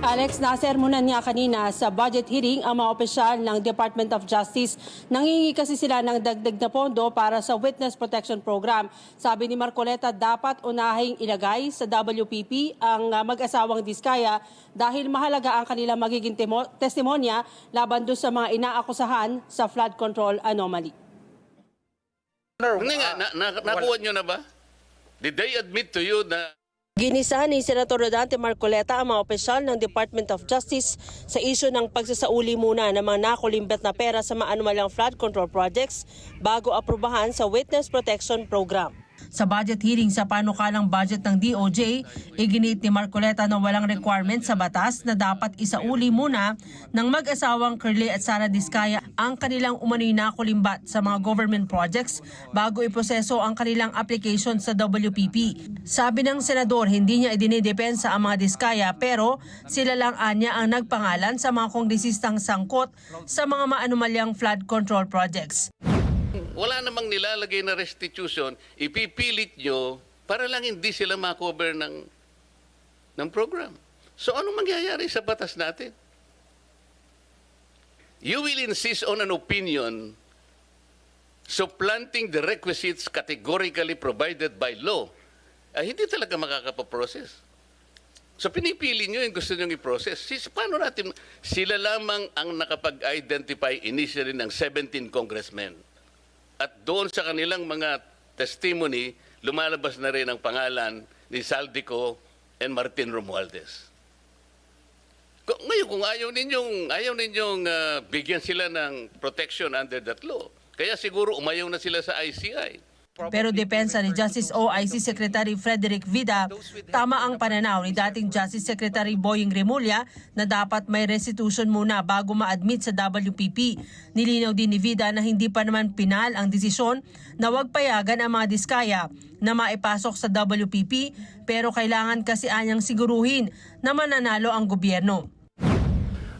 Alex, nasermonan niya kanina sa budget hearing ang mga opisyal ng Department of Justice. Nangingi kasi sila ng dagdag na pondo para sa Witness Protection Program. Sabi ni Marcoleta, dapat unahing ilagay sa WPP ang uh, mag-asawang diskaya dahil mahalaga ang kanilang magiging testimonya laban doon sa mga inaakusahan sa flood control anomaly. Hindi nga, na, na, nakuha nyo na ba? Did they admit to you na Ginisa ni Senator Rodante Marcoleta ang mga opisyal ng Department of Justice sa isyu ng pagsasauli muna ng mga nakulimbat na pera sa mga anumalang flood control projects bago aprubahan sa Witness Protection Program. Sa budget hearing sa panukalang budget ng DOJ, iginiit ni Marcoleta na walang requirement sa batas na dapat isauli muna ng mag-asawang Curly at Sara Diskaya ang kanilang umano'y nakulimbat sa mga government projects bago iproseso ang kanilang application sa WPP. Sabi ng senador, hindi niya idinidepensa ang mga Diskaya pero sila lang anya ang nagpangalan sa mga kongresistang sangkot sa mga maanumalyang flood control projects. Wala namang nilalagay na restitution, ipipilit nyo para lang hindi sila makover ng, ng program. So anong mangyayari sa batas natin? You will insist on an opinion supplanting the requisites categorically provided by law. Ay, hindi talaga makakapaprocess. So pinipili nyo yung gusto nyo i-process. Sis, paano natin, sila lamang ang nakapag-identify initially ng 17 congressmen. At doon sa kanilang mga testimony, lumalabas na rin ang pangalan ni Saldico and Martin Romualdez. Ngayon, kung ayaw ninyong, ayaw ninyong ah, bigyan sila ng protection under that law, kaya siguro umayaw na sila sa ICI. Pero depensa ni Justice OIC Secretary Frederick Vida, tama ang pananaw ni dating Justice Secretary Boying Remulla na dapat may restitution muna bago ma-admit sa WPP. Nilinaw din ni Vida na hindi pa naman pinal ang desisyon na wag payagan ang mga diskaya na maipasok sa WPP pero kailangan kasi anyang siguruhin na mananalo ang gobyerno.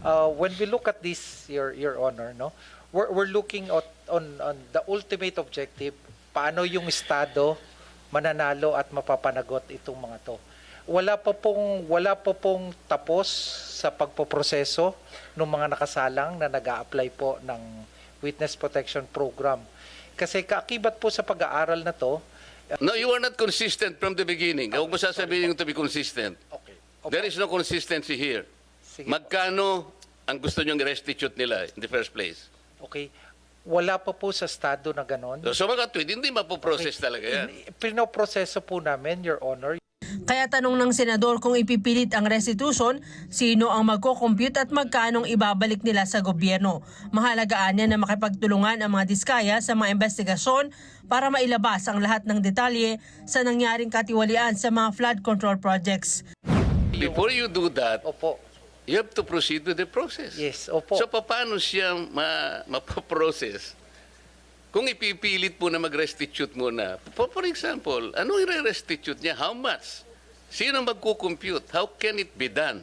uh, when we look at this, Your Your Honor, no, we're, we're looking at on on the ultimate objective, paano yung estado mananalo at mapapanagot itong mga to. Wala pa pong wala pa pong tapos sa pagpoproseso ng mga nakasalang na nag apply po ng Witness Protection Program. Kasi kaakibat po sa pag-aaral na to, No, you are not consistent from the beginning. Huwag mo sasabihin yung to be consistent. okay. There is no consistency here. Sige. Magkano ang gusto nyong restitute nila in the first place? Okay. Wala pa po sa estado na ganon. So, so mga tweet, hindi mapoprocess talaga yan. Pinoproseso po namin, Your Honor, Kaya tanong ng senador kung ipipilit ang restitution, sino ang magko-compute at magkanong ibabalik nila sa gobyerno. Mahalagaan niya na makipagtulungan ang mga diskaya sa mga investigasyon para mailabas ang lahat ng detalye sa nangyaring katiwalian sa mga flood control projects. Before you do that, Opo. You have to proceed with the process. Yes, opo. So, paano siya ma mapoprocess? Kung ipipilit po na mag-restitute muna, for, for example, ano i-restitute niya? How much? Sino magkukompute? How can it be done?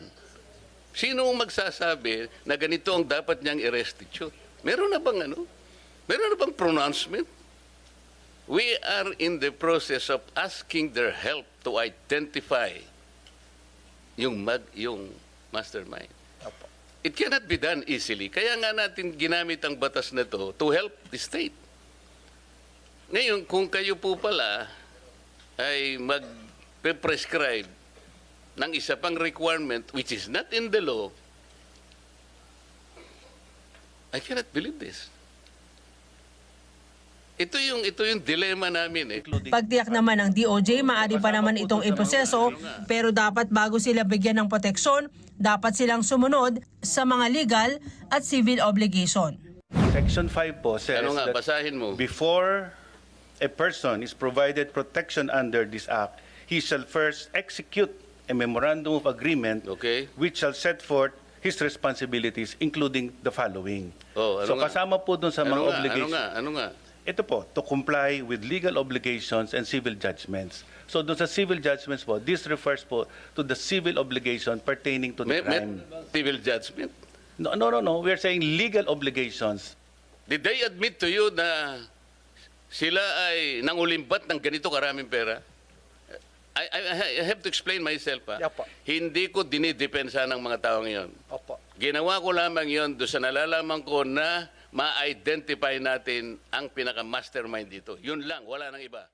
Sino ang magsasabi na ganito ang dapat niyang i-restitute? Meron na bang ano? Meron na bang pronouncement? We are in the process of asking their help to identify yung mag yung mastermind. Opo. It cannot be done easily. Kaya nga natin ginamit ang batas na to to help the state. Ngayon, kung kayo po pala ay mag-prescribe ng isa pang requirement which is not in the law, I cannot believe this. Ito yung ito yung dilema namin eh. Pagtiyak naman ng DOJ, maaari pa naman itong iproseso pero dapat bago sila bigyan ng proteksyon, dapat silang sumunod sa mga legal at civil obligation. Section 5 po says Ano nga, that basahin mo. before a person is provided protection under this act, he shall first execute a memorandum of agreement Okay. which shall set forth his responsibilities including the following. Oh, ano so nga? kasama po dun sa Ano mga nga, ano obligations. nga, ano nga? ito po, to comply with legal obligations and civil judgments. So doon sa civil judgments po, this refers po to the civil obligation pertaining to the may, crime. May civil judgment? No, no, no, no. We're saying legal obligations. Did they admit to you na sila ay nangulimbat ng ganito karaming pera? I, I, I have to explain myself. Ha? Yeah, Hindi ko dinidepensa ng mga taong yon. Opo. Ginawa ko lamang yon doon sa nalalaman ko na ma-identify natin ang pinaka-mastermind dito. Yun lang, wala nang iba.